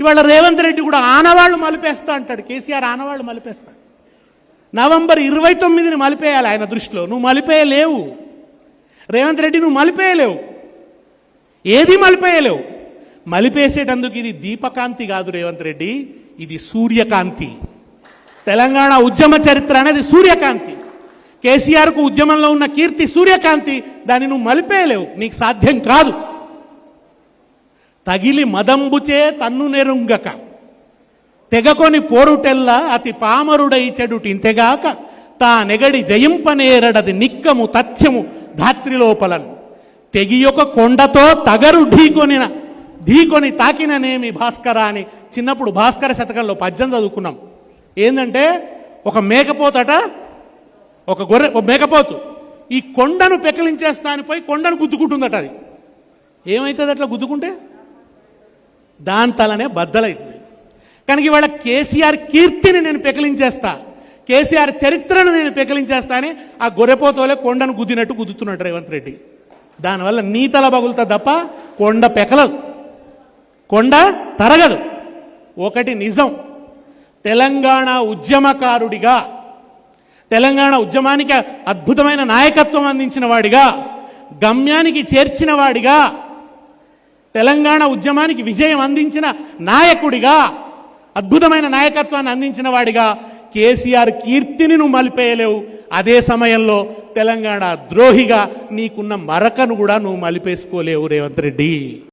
ఇవాళ రేవంత్ రెడ్డి కూడా ఆనవాళ్ళు మలిపేస్తా అంటాడు. కేసీఆర్ ఆనవాళ్ళు మలిపేస్తా. నవంబర్ ఇరవై తొమ్మిదిని మలిపేయాలి ఆయన దృష్టిలో. నువ్వు మలిపేయలేవు. రేవంత్ రెడ్డి నువ్వు మలిపేయలేవు. ఏది మలిపేయలేవు? మలిపేసేటందుకు ఇది దీపకాంతి కాదు రేవంత్ రెడ్డి ఇది సూర్యకాంతి. తెలంగాణ ఉద్యమ చరిత్ర అనేది సూర్యకాంతి. కేసీఆర్కు ఉద్యమంలో ఉన్న కీర్తి సూర్యకాంతి. దాన్ని నువ్వు మలిపేయలేవు. నీకు సాధ్యం కాదు. తగిలి మదంబుచే తన్ను నెరుంగక. తెగకొని పోరుటెల్లా అతి పామరుడై చెడుటింతెగాక తా నెగడి జయింపనేరడది నిక్కము తథ్యము ధాత్రి లోపలను తెగియొక కొండతో తగరు ఢీకొనిన ఢీకొని తాకిననేమి భాస్కర అని చిన్నప్పుడు భాస్కర శతకంలో పద్యం చదువుకున్నాం. ఏంటంటే ఒక మేకపోతట ఒక గొర్రె ఒక మేకపోతు ఈ కొండను పెకలించేస్తా అని పోయి కొండను గుద్దుకుంటుందట అది. ఏమవుతుంది అట్లా గుద్దుకుంటే? దాని తలనే బద్దలైతుంది. కనుక ఇవాళ కేసీఆర్ కీర్తిని నేను పెకలించేస్తా కేసీఆర్ చరిత్రను నేను పెకలించేస్తా అని ఆ గొర్రెపోతోలే కొండను గుద్దినట్టు గుద్దుతున్నాడు రేవంత్ రెడ్డి. దానివల్ల నీ తల బగులుతా తప్ప కొండ పెకలదు. కొండ తరగదు. ఒకటి నిజం తెలంగాణ ఉద్యమకారుడిగా తెలంగాణ ఉద్యమానికి అద్భుతమైన నాయకత్వం అందించిన వాడిగా గమ్యానికి చేర్చిన వాడిగా తెలంగాణ ఉద్యమానికి విజయం అందించిన నాయకుడిగా అద్భుతమైన నాయకత్వాన్ని అందించిన వాడిగా కేసీఆర్ కీర్తిని నువ్వు మలిపేయలేవు. అదే సమయంలో తెలంగాణ ద్రోహిగా నీకున్న మరకను కూడా నువ్వు మలిపేసుకోలేవు రేవంత్ రెడ్డి.